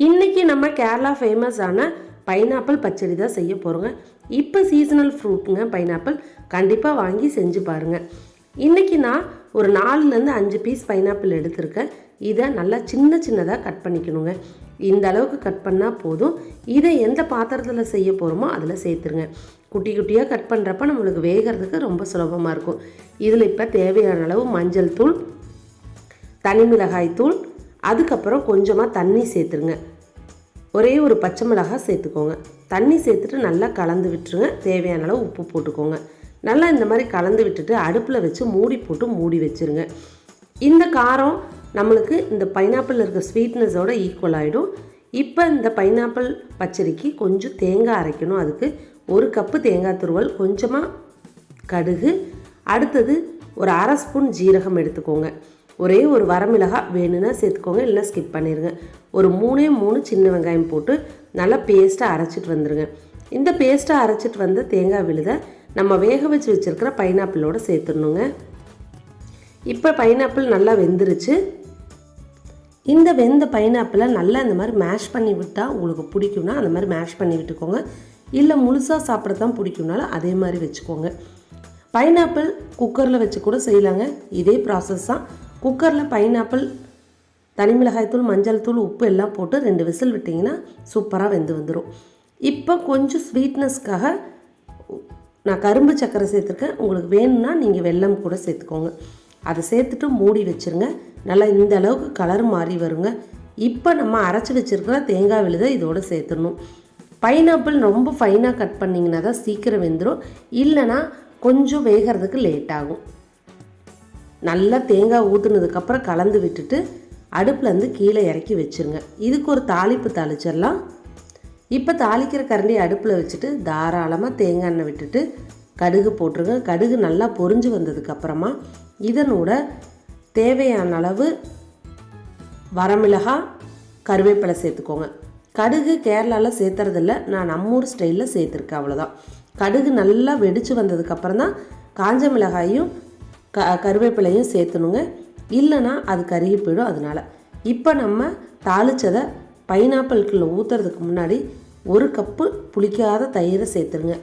இன்றைக்கி நம்ம கேரளா ஃபேமஸான பைனாப்பிள் பச்சடி தான் செய்ய போகிறோங்க இப்போ சீசனல் ஃப்ரூட்டுங்க பைனாப்பிள் கண்டிப்பாக வாங்கி செஞ்சு பாருங்கள் இன்றைக்கி நான் ஒரு நாலுலேருந்து அஞ்சு பீஸ் பைனாப்பிள் எடுத்திருக்கேன். இதை நல்லா சின்ன சின்னதாக கட் பண்ணிக்கணுங்க. இந்த அளவுக்கு கட் பண்ணால் போதும். இதை எந்த பாத்திரத்தில் செய்ய போகிறோமோ அதில் சேர்த்துருங்க. குட்டி குட்டியாக கட் பண்ணுறப்ப நம்மளுக்கு வேகிறதுக்கு ரொம்ப சுலபமாக இருக்கும். இதில் இப்போ தேவையான அளவு மஞ்சள் தூள் தனி மிளகாய் தூள் அதுக்கப்புறம் கொஞ்சமாக தண்ணி சேர்த்துருங்க. ஒரே ஒரு பச்சை மிளகாய் சேர்த்துக்கோங்க. தண்ணி சேர்த்துட்டு நல்லா கலந்து விட்டுருங்க. தேவையான அளவு உப்பு போட்டுக்கோங்க. நல்லா இந்த மாதிரி கலந்து விட்டுட்டு அடுப்பில் வச்சு மூடி போட்டு மூடி வச்சுருங்க. இந்த காரம் நம்மளுக்கு இந்த பைனாப்பிள் இருக்க ஸ்வீட்னஸோட ஈக்குவல் ஆகிடும் இப்போ இந்த பைனாப்பிள் பச்சடிக்கு கொஞ்சம் தேங்காய் அரைக்கணும். அதுக்கு ஒரு கப்பு தேங்காய் துருவல் கொஞ்சமாக கடுகு. அடுத்தது ஒரு அரை ஸ்பூன் ஜீரகம் எடுத்துக்கோங்க. ஒரே ஒரு வரமிளகா வேணும்னா சேர்த்துக்கோங்க இல்லைனா ஸ்கிப் பண்ணிடுங்க ஒரு மூணே மூணு சின்ன வெங்காயம் போட்டு நல்லா பேஸ்ட்டாக அரைச்சிட்டு வந்துடுங்க இந்த பேஸ்ட்டாக அரைச்சிட்டு வந்த தேங்காய் விழுத நம்ம வேக வச்சு வச்சுருக்கிற பைனாப்பிளோடு சேர்த்துடணுங்க. இப்போ பைனாப்பிள் நல்லா வெந்துருச்சு. இந்த வெந்த பைனாப்பிளை நல்லா இந்த மாதிரி மேஷ் பண்ணி விட்டால் உங்களுக்கு பிடிக்கும்னா அந்த மாதிரி மேஷ் பண்ணி விட்டுக்கோங்க. இல்லை முழுசாக சாப்பிட தான் பிடிக்கும்னாலும் அதே மாதிரி வச்சுக்கோங்க. பைனாப்பிள் குக்கரில் வச்சு கூட செய்யலாங்க. இதே ப்ராசஸ் தான். குக்கரில் பைனாப்பிள் தனிமிளகாய்த்தூள் மஞ்சள் தூள் உப்பு எல்லாம் போட்டு ரெண்டு விசில் விட்டிங்கன்னா சூப்பராக வெந்து வந்துடும் இப்போ கொஞ்சம் ஸ்வீட்னஸ்க்காக நான் கரும்பு சர்க்கரை சேர்த்துருக்கேன். உங்களுக்கு வேணும்னா நீங்கள் வெல்லம் கூட சேர்த்துக்கோங்க. அதை சேர்த்துட்டு மூடி வச்சுருங்க. நல்லா இந்த அளவுக்கு கலர் மாறி வருங்க. இப்போ நம்ம அரைச்சி வச்சுருக்கிற தேங்காய் விழுதை இதோடு சேர்த்துடணும். பைனாப்பிள் ரொம்ப ஃபைனாக கட் பண்ணிங்கன்னா தான் சீக்கிரம் வெந்துடும் இல்லைனா கொஞ்சம் வேகிறதுக்கு லேட் ஆகும். நல்லா தேங்காய் ஊற்றுனதுக்கப்புறம் கலந்து விட்டுட்டு அடுப்புலேருந்து கீழே இறக்கி வச்சுருங்க. இதுக்கு ஒரு தாளிப்பு தாளிச்சிடலாம். இப்போ தாளிக்கிற கரண்டி அடுப்பில் வச்சுட்டு தாராளமாக தேங்காய் எண்ணெய் விட்டுட்டு கடுகு போட்டுருங்க. கடுகு நல்லா பொரிஞ்சு வந்ததுக்கப்புறமா இதனோட தேவையான அளவு வரமிளகாய் கருவேப்பிலை சேர்த்துக்கோங்க. கடுகு கேரளாவில் சேர்த்துறதில்ல. நான் நம்மூர் ஸ்டைலில் சேர்த்துருக்கேன் அவ்வளோதான் கடுகு நல்லா வெடித்து வந்ததுக்கப்புறம் தான் காஞ்ச மிளகாயும் க கருவேப்பிலையும் சேர்த்துணுங்க. இல்லைன்னா அது கருகி போயிடும் அதனால். இப்போ நம்ம தாளித்ததை பைனாப்பிள்குள்ளே ஊற்றுறதுக்கு முன்னாடி ஒரு கப்பு புளிக்காத தயிரை சேர்த்துருங்க.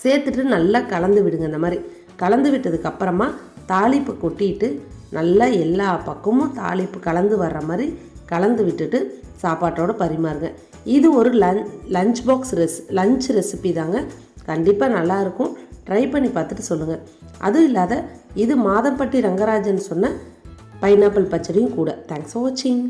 சேர்த்துட்டு நல்லா கலந்து விடுங்க இந்த மாதிரி. கலந்து விட்டதுக்கப்புறமா தாளிப்பு கொட்டிட்டு நல்லா எல்லா பக்கமும் தாளிப்பு கலந்து வர்ற மாதிரி கலந்து விட்டுட்டு சாப்பாட்டோடு பரிமாறுங்க. இது ஒரு லன் லஞ்ச் பாக்ஸ் ரெஸ் லஞ்ச் ரெசிபி தாங்க. கண்டிப்பாக நல்லாயிருக்கும் ட்ரை பண்ணி பார்த்துட்டு சொல்லுங்கள் அதுவும் இல்லாத இது மாதம்பட்டி ரங்கராஜன் சொன்ன பைனாப்பிள் பச்சடியும் கூட. தேங்க்ஸ் ஃபார் வாட்சிங்